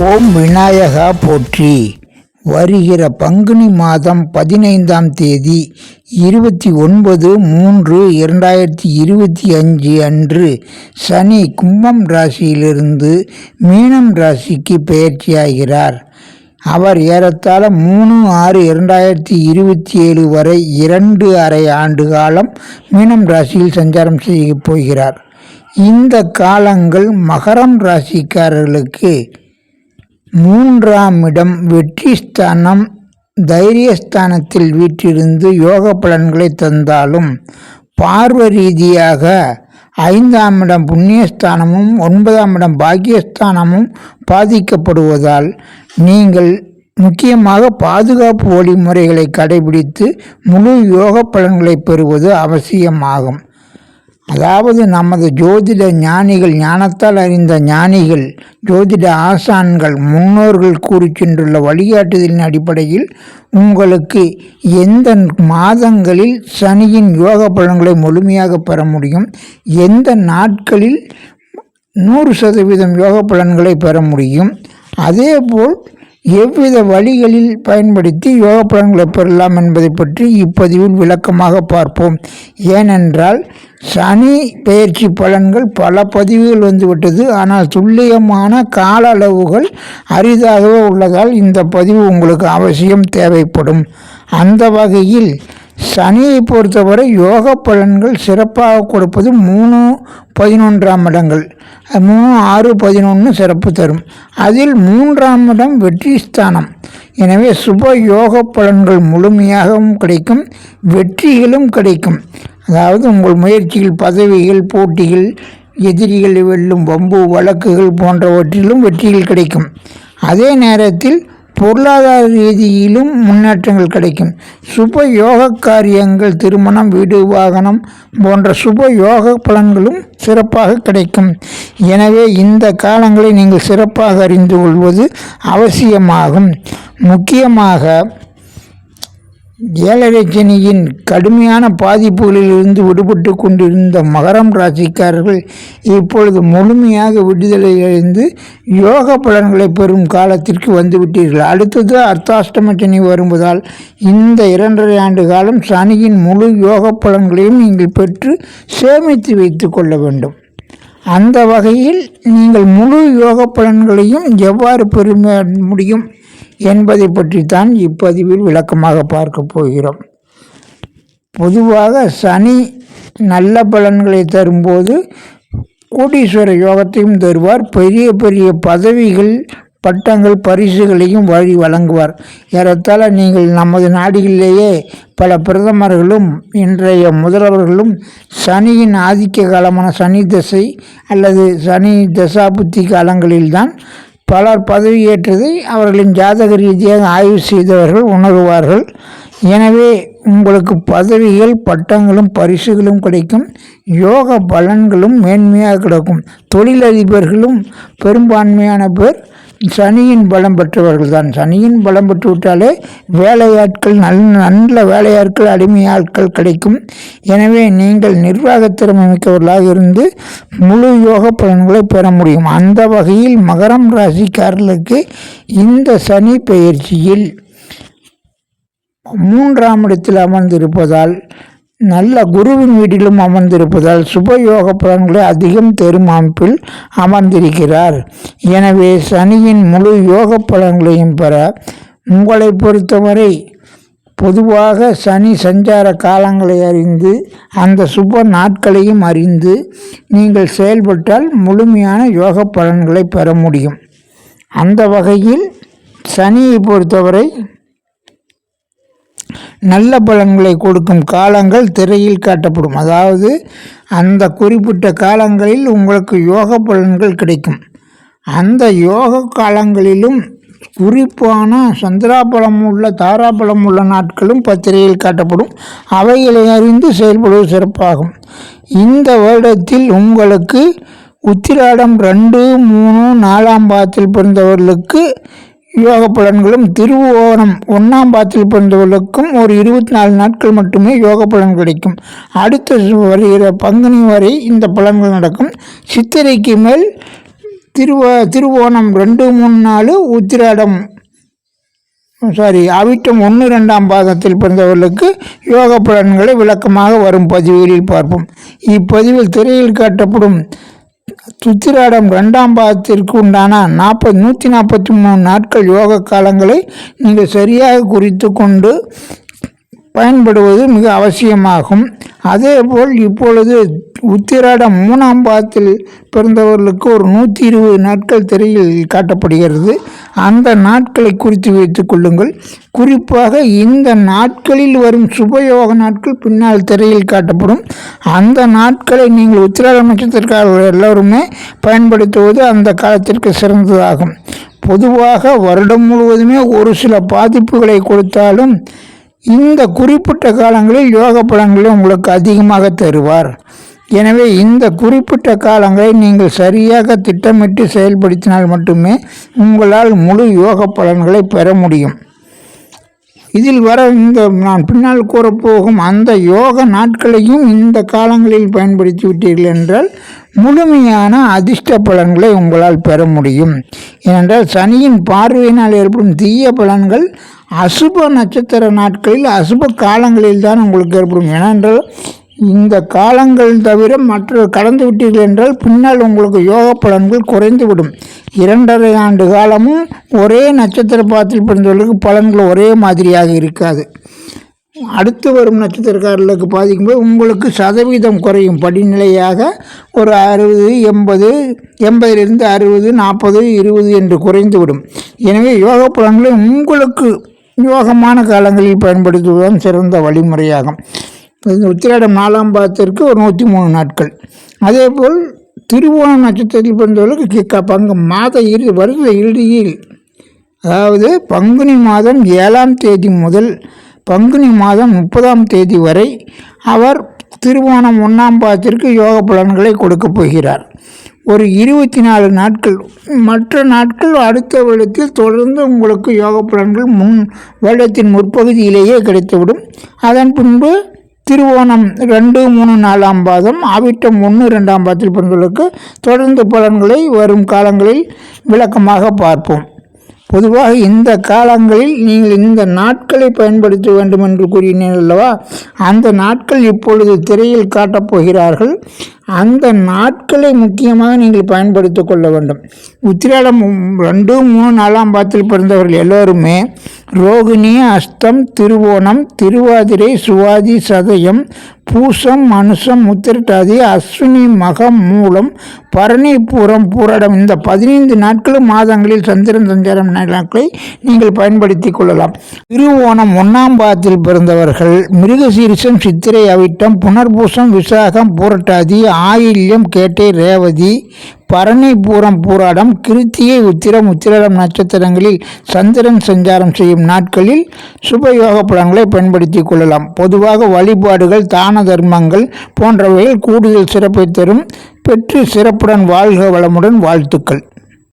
ஓம் விநாயகா போற்றி. வருகிற பங்குனி மாதம் பதினைந்தாம் தேதி இருபத்தி ஒன்பது மூன்று இரண்டாயிரத்தி இருபத்தி அஞ்சு அன்று சனி கும்பம் ராசியிலிருந்து மீனம் ராசிக்கு பெயர்ச்சியாகிறார். அவர் ஏறத்தாழ மூணு ஆறு இரண்டாயிரத்தி இருபத்தி ஏழு வரை இரண்டு அரை ஆண்டு காலம் மீனம் ராசியில் சஞ்சாரம் செய்ய போகிறார். இந்த காலங்கள் மகரம் ராசிக்காரர்களுக்கு மூன்றாம் இடம் வெற்றி ஸ்தானம் தைரியஸ்தானத்தில் வீற்றிருந்து யோக பலன்களை தந்தாலும் பார்வ ரீதியாக ஐந்தாம் இடம் புண்ணியஸ்தானமும் ஒன்பதாம் இடம் பாக்கியஸ்தானமும் பாதிக்கப்படுவதால் நீங்கள் முக்கியமாக பாதுகாப்பு வழிமுறைகளை கடைபிடித்து முழு யோக பலன்களை பெறுவது அவசியமாகும். அதாவது நமது ஜோதிட ஞானிகள் ஞானத்தால் அறிந்த ஞானிகள் ஜோதிட ஆசான்கள் முன்னோர்கள் கூறி சென்றுள்ள வழிகாட்டுதலின் அடிப்படையில் உங்களுக்கு எந்த மாதங்களில் சனியின் யோக பலன்களை முழுமையாக பெற முடியும்? எந்த நாட்களில் நூறு சதவீதம் யோக பலன்களை பெற முடியும்? அதேபோல் எவ்வித வழிகளில் பயன்படுத்தி யோக பலன்களை பெறலாம் என்பதை பற்றி இப்பதிவில் விளக்கமாக பார்ப்போம். ஏனென்றால் சனி பயிற்சி பலன்கள் பல பதிவுகள் வந்துவிட்டது. ஆனால் துல்லியமான கால அளவுகள் அரிதாகவே உள்ளதால் இந்த பதிவு உங்களுக்கு அவசியம் தேவைப்படும். அந்த வகையில் சனியை பொறுத்தவரை யோக பலன்கள் சிறப்பாக கொடுப்பது மூணு பதினொன்றாம் இடங்கள். மூணு ஆறு பதினொன்று சிறப்பு தரும். அதில் மூன்றாம் இடம் வெற்றி ஸ்தானம் எனவே சுப யோக பலன்கள் முழுமையாகவும் கிடைக்கும் வெற்றிகளும் கிடைக்கும். அதாவது உங்கள் முயற்சிகள் பதவிகள் போட்டிகள் எதிரிகளை வெல்லும் வம்பு வழக்குகள் போன்றவற்றிலும் வெற்றிகள் கிடைக்கும். அதே நேரத்தில் பொருளாதார ரீதியிலும் முன்னேற்றங்கள் கிடைக்கும். சுப யோக காரியங்கள் திருமணம் வீடு வாகனம் போன்ற சுப யோக பலன்களும் சிறப்பாக கிடைக்கும். எனவே இந்த காலங்களை நீங்கள் சிறப்பாக அறிந்து கொள்வது அவசியமாகும். முக்கியமாக ஏழரை கடுமையான பாதிப்புகளிலிருந்து விடுபட்டு கொண்டிருந்த மகரம் ராசிக்காரர்கள் இப்பொழுது முழுமையாக விடுதலையடைந்து யோக பலன்களை பெறும் காலத்திற்கு வந்துவிட்டீர்கள். அடுத்தது அர்த்தாஷ்டம சனி வருவதால் இந்த இரண்டரை ஆண்டு காலம் சனியின் முழு யோக பலன்களையும் நீங்கள் பெற்று சேமித்து வைத்து கொள்ள வேண்டும். அந்த வகையில் நீங்கள் முழு யோக பலன்களையும் எவ்வாறு பெற முடியும்? என்பதை பற்றித்தான் இப்பதிவில் விளக்கமாக பார்க்க போகிறோம். பொதுவாக சனி நல்ல பலன்களை தரும்போது கோடீஸ்வர யோகத்தையும் தருவார். பெரிய பெரிய பதவிகள் பட்டங்கள் பரிசுகளையும் வழி வழங்குவார். ஏறத்தாழ நீங்கள் நமது நாடுகளிலேயே பல பிரதமர்களும் இன்றைய முதல்வர்களும் சனியின் ஆதிக்க காலமான சனி தசை அல்லது சனி தசாபுத்தி காலங்களில்தான் பலர் பதவியேற்றதை அவர்களின் ஜாதக ரீதியாக ஆய்வு செய்தவர்கள் உணர்வார்கள். எனவே உங்களுக்கு பதவிகள் பட்டங்களும் பரிசுகளும் கிடைக்கும். யோக பலன்களும் மேன்மையாக கிடைக்கும். தொழிலதிபர்களும் பெரும்பான்மையான பேர் சனியின் பலம் பெற்றவர்கள் தான் சனியின் பலம் பெற்றுவிட்டாலே வேலையாட்கள் நல் நல்ல வேலையாட்கள் அடிமையாட்கள் கிடைக்கும். எனவே நீங்கள் நிர்வாகத்திறமை மிக்கவர்களாக இருந்து முழு யோக பலன்களை பெற முடியும். அந்த வகையில் மகரம் ராசிக்காரர்களுக்கு இந்த சனி பயிற்சியில் மூன்றாம் இடத்தில் அமர்ந்திருப்பதால் நல்ல குருவின் வீட்டிலும் அமர்ந்திருப்பதால் சுபயோக பலன்களை அதிகம் தரும் அமைப்பில் அமர்ந்திருக்கிறார். எனவே சனியின் முழு யோக பலன்களையும் பெற உங்களை பொறுத்தவரை பொதுவாக சனி சஞ்சார காலங்களை அறிந்து அந்த சுப நாட்களையும் அறிந்து நீங்கள் செயல்பட்டால் முழுமையான யோக பலன்களை பெற முடியும். அந்த வகையில் சனியை பொறுத்தவரை நல்ல பலன்களை கொடுக்கும் காலங்கள் திரையில் காட்டப்படும். அதாவது அந்த குறிப்பிட்ட காலங்களில் உங்களுக்கு யோக பலன்கள் கிடைக்கும். அந்த யோக காலங்களிலும் குறிப்பான சந்திராபலம் உள்ள தாராபலம் உள்ள நாட்களும் பத்திரையில் காட்டப்படும். அவைகளை அறிந்து செயல்படுவது சிறப்பாகும். இந்த வருடத்தில் உங்களுக்கு உத்திராடம் ரெண்டு மூணு நாலாம் பாதத்தில் பிறந்தவர்களுக்கு யோக பலன்களும் திருவோணம் ஒன்றாம் பாத்தில் பிறந்தவர்களுக்கும் ஒரு இருபத்தி நாலு நாட்கள் மட்டுமே யோக பலன் கிடைக்கும். அடுத்த வருகிற பங்குனி வரை இந்த பலன்கள் நடக்கும். சித்திரைக்கு மேல் திருவ திருவோணம் ரெண்டு மூணு நாலு உத்திராடம் சாரி அவிட்டம் ஒன்று ரெண்டாம் பாதத்தில் பிறந்தவர்களுக்கு யோக பலன்களை விளக்கமாக வரும் பதிவுகளில் பார்ப்போம். இப்பதிவில் திரையில் காட்டப்படும் துத்திராடம் ரெண்டாம் பாதத்திற்கு உண்டான நாற்பது நூற்றி நாற்பத்தி மூணு நாட்கள் யோக காலங்களை நீங்கள் சரியாக குறித்து கொண்டு பயன்படுவது மிக அவசியமாகும். அதேபோல் இப்பொழுது உத்திராடம் மூணாம் பாதத்தில் பிறந்தவர்களுக்கு ஒரு நூற்றி இருபது நாட்கள் திரையில் காட்டப்படுகிறது. அந்த நாட்களை குறித்து வைத்து கொள்ளுங்கள். குறிப்பாக இந்த நாட்களில் வரும் சுபயோக நாட்கள் பின்னால் திரையில் காட்டப்படும். அந்த நாட்களை நீங்கள் உத்திராட நட்சத்திரக்காரர்கள் எல்லோருமே பயன்படுத்துவது அந்த காலத்திற்கு சிறந்ததாகும். பொதுவாக வருடம் முழுவதுமே ஒரு சில பாதிப்புகளை கொடுத்தாலும் இந்த குறிப்பிட்ட காலங்களில் யோக பலன்களை உங்களுக்கு அதிகமாக தருவார். எனவே இந்த குறிப்பிட்ட காலங்களை நீங்கள் சரியாக திட்டமிட்டு செயல்படுத்தினால் மட்டுமே உங்களால் முழு யோக பலன்களை பெற முடியும். இதில் வர இந்த நான் பின்னால் கூறப்போகும் அந்த யோக நாட்களையும் இந்த காலங்களில் பயன்படுத்தி விட்டீர்கள் என்றால் முழுமையான அதிர்ஷ்ட பலன்களை உங்களால் பெற முடியும். ஏனென்றால் சனியின் பார்வையினால் ஏற்படும் தீய பலன்கள் அசுப நட்சத்திர நாட்களில் அசுப காலங்களில் தான் உங்களுக்கு ஏற்படும். ஏனென்றால் இந்த காலங்கள் தவிர மற்ற கடந்து விட்டீர்கள் என்றால் பின்னால் உங்களுக்கு யோக பலன்கள் குறைந்துவிடும். இரண்டரை ஆண்டு காலமும் ஒரே நட்சத்திர பாத்தில் பிறந்தவர்களுக்கு பலன்கள் ஒரே மாதிரியாக இருக்காது. அடுத்து வரும் நட்சத்திரக்காரர்களுக்கு பாதிக்கும்போது உங்களுக்கு சதவீதம் குறையும். படிநிலையாக ஒரு அறுபது எண்பது எண்பதிலிருந்து அறுபது நாற்பது இருபது என்று குறைந்துவிடும். எனவே யோக பலன்களை உங்களுக்கு யோகமான காலங்களில் பயன்படுத்துவதுதான் சிறந்த வழிமுறையாகும். உத்திராடம் நாலாம் பாதத்திற்கு ஒரு நூற்றி மூணு நாட்கள். அதேபோல் திருவோணம் நட்சத்திரத்தில் பிறந்தவர்களுக்கு க பங்கு மாத இறுதி வருட இறுதியில் அதாவது பங்குனி மாதம் ஏழாம் தேதி முதல் பங்குனி மாதம் முப்பதாம் தேதி வரை அவர் திருவோணம் ஒன்றாம் பாதத்திற்கு யோக பலன்களை கொடுக்கப் போகிறார். ஒரு இருபத்தி நாலு நாட்கள். மற்ற நாட்கள் அடுத்த வருடத்தில் தொடர்ந்து உங்களுக்கு யோக பலன்கள் முன் வருடத்தின் முற்பகுதியிலேயே கிடைத்துவிடும். அதன் பின்பு திருவோணம் ரெண்டு மூணு நாலாம் பாதம் ஆவிட்டம் ஒன்று ரெண்டாம் பாதத்தில் பிறந்தவர்களுக்கு தொடர்ந்து பலன்களை வரும் காலங்களில் விளக்கமாக பார்ப்போம். பொதுவாக இந்த காலங்களில் நீங்கள் இந்த நாட்களை பயன்படுத்த வேண்டும் என்று கூறினேன் அல்லவா? அந்த நாட்கள் இப்பொழுது திரையில் காட்டப் போகிறார்கள். அந்த நாட்களை முக்கியமாக நீங்கள் பயன்படுத்தி கொள்ள வேண்டும். உத்திராடம் ரெண்டு மூணு நாலாம் பாதத்தில் பிறந்தவர்கள் எல்லோருமே ரோகிணி அஸ்தம் திருவோணம் திருவாதிரை சுவாதி சதயம் பூசம் மனுஷம் முத்திரட்டாதி அஸ்வினி மகம் மூலம் பரணி பூரம் பூரடம். இந்த பதினைந்து நாட்களும் மாதங்களில் சந்திரன் சஞ்சாரம் நாட்களை நீங்கள் பயன்படுத்தி கொள்ளலாம். திருவோணம் ஒன்றாம் பாதத்தில் பிறந்தவர்கள் மிருகசீரிசம் சித்திரை அவிட்டம் புனர்பூசம் விசாகம் பூரட்டாதி ஆயில்யம் கேட்டை ரேவதி பரணி பூரம் பூராடம் கிருத்தியை உத்திரம் உத்திரம் நட்சத்திரங்களில் சந்திரன் சஞ்சாரம் செய்யும் நாட்களில் சுபயோக பலன்களை பயன்படுத்தி கொள்ளலாம். பொதுவாக வழிபாடுகள் தான தர்மங்கள் போன்றவைகள் கூடுதல் சிறப்பை தரும். பெற்று சிறப்புடன் வாழ்க வளமுடன் வாழ்த்துக்கள்.